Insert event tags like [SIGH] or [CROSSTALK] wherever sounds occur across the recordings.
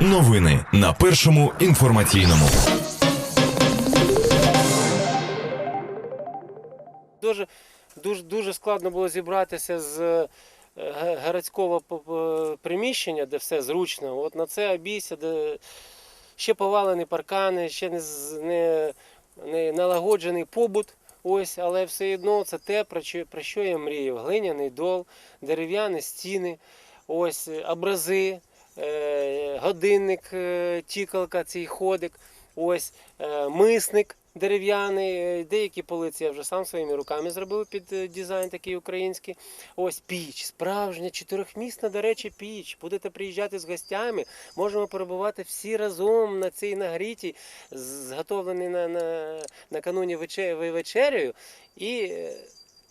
Новини на першому інформаційному. Дуже, дуже, дуже складно було зібратися з е, городського приміщення, де все зручно. От на це обійся, де ще повалені паркани, ще не, не, не налагоджений побут. Ось, але все одно це те, про що, про що я мріяв. Глиняний дол, дерев'яні стіни, ось образи, годинник, е, тікалка, цей ходик, ось е, мисник дерев'яний, е, деякі полиці я вже сам своїми руками зробив під е, дизайн такий український. Ось піч, справжня чотирьохмісна, до речі, піч. Будете приїжджати з гостями, можемо перебувати всі разом на цій нагрітій, зготовленій на, на, накануні вече- вечерею. І е,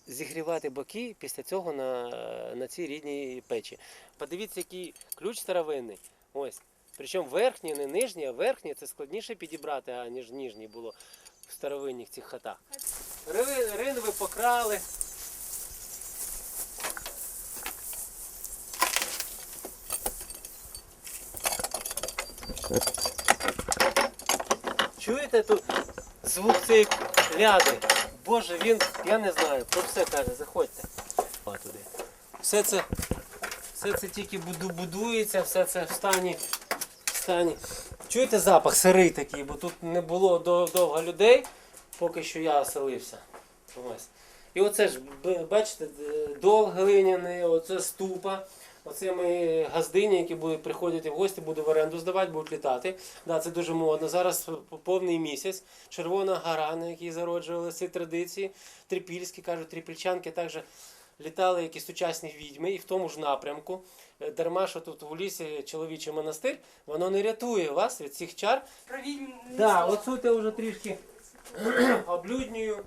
зігрівати боки після цього на, на цій рідній печі. Подивіться, який ключ старовинний. Ось. Причому верхній, не нижній, а верхній це складніше підібрати, аніж ніжній було в старовинних цих хатах. Ри- Ринви покрали. Чуєте тут звук цієї ляди? Боже, він, я не знаю, про все каже, заходьте. Туди. Все це, все це тільки буду, будується, все це в стані, в стані. Чуєте запах сирий такий, бо тут не було до- довго людей, поки що я оселився. Ось. І оце ж, бачите, дол глиняний, оце ступа. Оце ми газдині, які будуть приходити в гості, будуть в оренду здавати, будуть літати. Да, це дуже модно. Зараз повний місяць. Червона гора, на якій зароджувалися ці традиції. Трипільські, кажуть, трипільчанки також літали як і сучасні відьми, і в тому ж напрямку. Е, Дарма, що тут у лісі чоловічий монастир, воно не рятує вас від цих чар. Про відьм Да, оцю я вже трішки [CLEARS THROAT] облюднюю.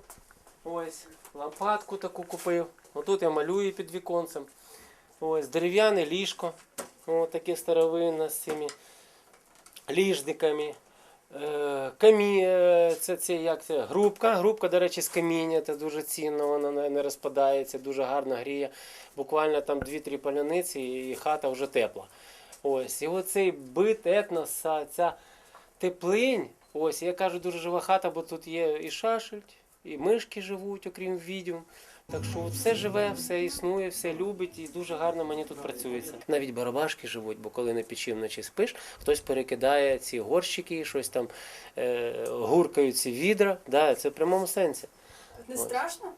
Ось, лампадку таку купив. Отут я малюю під віконцем. Ось, дерев'яне ліжко. Ось таке старовинне з цими ліжниками. Е, Камі, е, це, це як це? Грубка. Грубка, до речі, з каміння, це дуже цінно, вона не, розпадається, дуже гарно гріє. Буквально там 2-3 паляниці і хата вже тепла. Ось, і оцей бит етноса, ця теплинь. Ось, я кажу, дуже жива хата, бо тут є і шашельдь, і мишки живуть, окрім відьом. Так що все живе, все існує, все любить і дуже гарно мені тут працюється. Навіть барабашки живуть, бо коли на печі вночі спиш, хтось перекидає ці горщики, щось там е, гуркають ці відра. Да, це в прямому сенсі. Не страшно?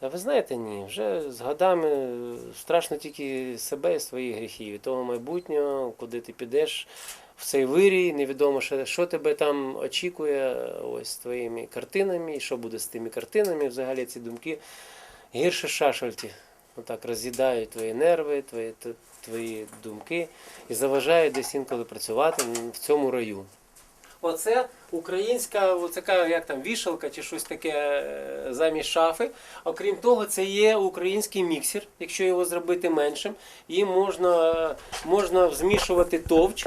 А ви знаєте, ні, вже з годами е, страшно тільки себе і свої гріхи, і того майбутнього, куди ти підеш в цей вирій, невідомо, що, що тебе там очікує ось з твоїми картинами, і що буде з тими картинами. Взагалі ці думки гірше шашальті. Отак роз'їдають твої нерви, твої, твої думки і заважають десь інколи працювати в цьому раю. Оце українська, оце така, як там вішалка чи щось таке е, замість шафи. Окрім того, це є український міксер, якщо його зробити меншим. Їм можна, можна змішувати товч.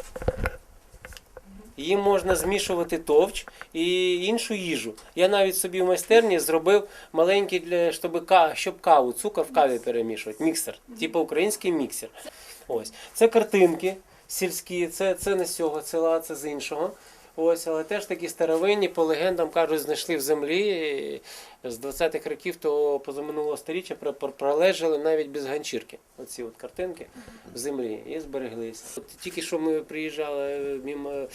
Їм можна змішувати товч і іншу їжу. Я навіть собі в майстерні зробив маленький для щоб, щоб каву, цукор в каві перемішувати. Міксер, типу український міксер. Ось. Це картинки сільські, це, це не з цього села, це з іншого. Ось, але теж такі старовинні, по легендам кажуть, знайшли в землі з 20-х років того позаминулого сторіччя про- про- пролежали навіть без ганчірки. Оці от картинки в землі і збереглися. От тільки що ми приїжджали е, мимо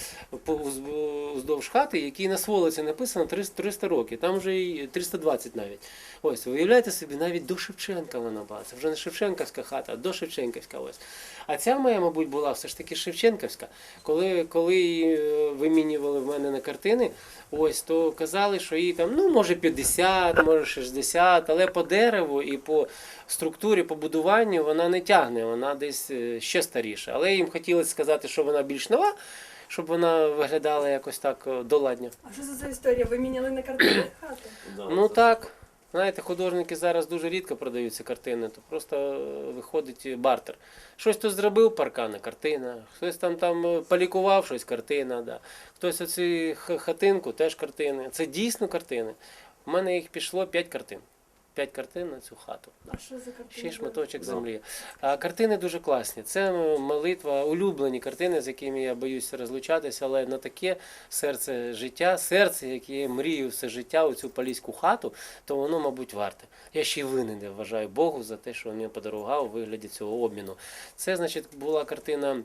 по уздовж хати, який на сволоці написано 300, 300 років, там вже і 320 навіть. Ось, уявляєте собі, навіть до Шевченка вона була. Це вже не Шевченківська хата, а до Шевченківська ось. А ця моя, мабуть, була все ж таки Шевченківська. Коли, коли е, вимінювали в мене на картини, ось, то казали, що їй там, ну, може 50, може 60, але по дереву і по структурі, по будуванню вона не тягне, вона десь е, ще старіша. Але їм хотілося сказати, що вона більш нова, щоб вона виглядала якось так е, доладньо. А що це за історія? Ви міняли на картини [COUGHS] хату? Ну так. Знаєте, художники зараз дуже рідко продають ці картини, то просто е, виходить бартер. Щось хтось зробив паркана, картина, хтось там там полікував щось, картина. Да. Хтось оцю хатинку, теж картини. Це дійсно картини. У мене їх пішло 5 картин. 5 картин на цю хату. А що за картина? Ще шматочок землі. А картини дуже класні. Це молитва, улюблені картини, з якими я боюся розлучатися, але на таке серце життя, серце, яке я мрію все життя у цю поліську хату, то воно, мабуть, варте. Я ще й винен, я вважаю Богу за те, що він мені подарував у вигляді цього обміну. Це, значить, була картина.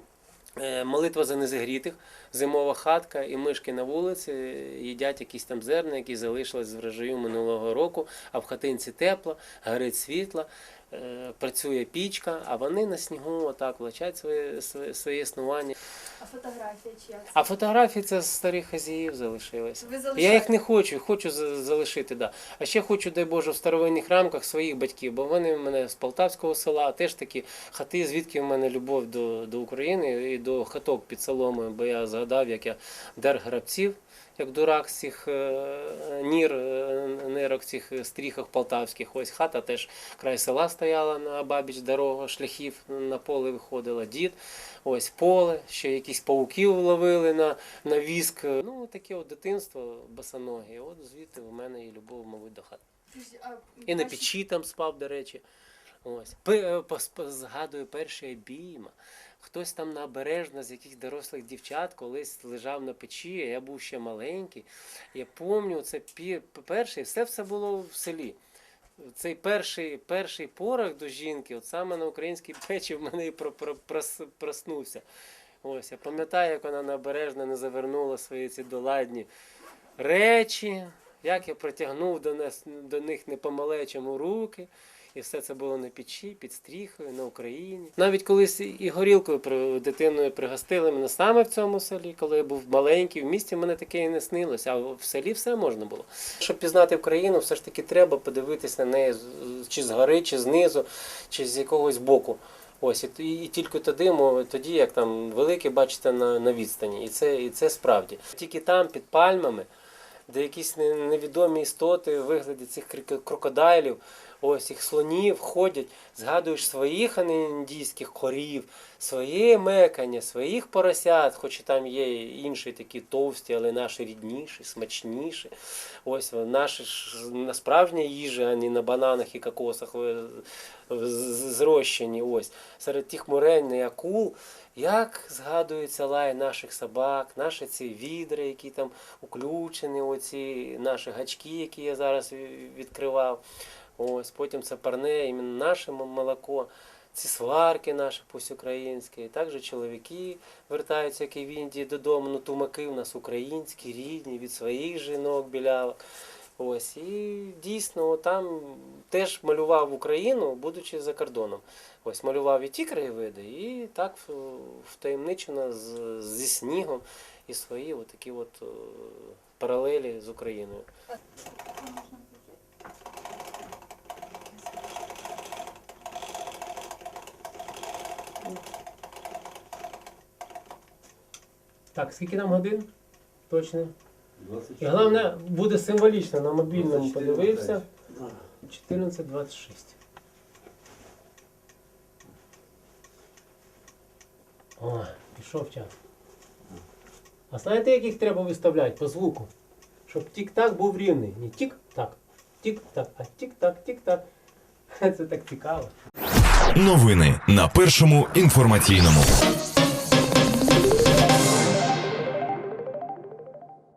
Е, Молитва за незагрітих, зимова хатка і мишки на вулиці їдять якісь там зерна, які залишились з врожаю минулого року, а в хатинці тепло, горить світло, е, працює пічка, а вони на снігу отак влачать своє, своє, своє існування. А фотографія чия? А фотографії це з старих хазіїв залишилися. Ви Я їх не хочу, хочу за- залишити, да. А ще хочу, дай Боже, в старовинних рамках своїх батьків, бо вони в мене з Полтавського села, теж такі хати, звідки в мене любов до, до України і до хаток під соломою, бо я згадав, як я дер грабців, як дурак з цих е, нір, е, нирок, цих стріхах полтавських. Ось хата теж край села стояла на бабіч дорога, шляхів на поле виходила, дід. Ось поле, ще якісь пауків ловили на, на віск. Ну, таке от дитинство босоноге. От звідти в мене і любов, мабуть, до хати. І на печі там спав, до речі. Ось. Пос- Згадую перші обійма. Хтось там набережно з яких дорослих дівчат колись лежав на печі, а я був ще маленький. Я пам'ятаю, це перший, все все було в селі. Цей перший, перший порох до жінки, от саме на українській печі в мене і про, про, прос- проснувся. Ось, я пам'ятаю, як вона набережно не завернула свої ці доладні речі, як я протягнув до, нас, до них не по-малечому руки. І все це було на печі, під стріхою, на Україні. Навіть колись і горілкою дитиною пригостили мене саме в цьому селі, коли я був маленький. В місті мене таке і не снилося, а в селі все можна було. Щоб пізнати Україну, все ж таки треба подивитись на неї чи згори, чи знизу, чи з якогось боку. Ось і, і, тільки тоді, тоді, як там велике бачите на, на відстані. І це, і це справді. Тільки там, під пальмами, де якісь не- невідомі істоти в вигляді цих крокодайлів, ось їх слонів ходять, згадуєш своїх, а індійських корів, своє мекання, своїх поросят, хоч і там є інші такі товсті, але наші рідніші, смачніші. Ось наші на справжній їжі, а не на бананах і кокосах з- зрощені. Ось серед тих морень і акул. Як згадується лай наших собак, наші ці відри, які там уключені, оці наші гачки, які я зараз відкривав. Ось потім це парне, іменно наше молоко. Ці сварки наші пусть українські, і також чоловіки вертаються, як і в Індії додому. Ну, тумаки у нас українські, рідні, від своїх жінок білявок. Ось і дійсно там теж малював Україну, будучи за кордоном. Ось малював і ті краєвиди, і так в- втаємничено з, зі снігом і свої от такі от е, паралелі з Україною. Так, скільки нам годин? Точно. І головне, буде символічно на мобільному подивився. 14.26. О, пішов час. А знаєте, як їх треба виставляти по звуку? Щоб тік-так був рівний. Не тік-так, тік-так, а тік-так, тік-так. [LAUGHS] Це так цікаво. Новини на першому інформаційному.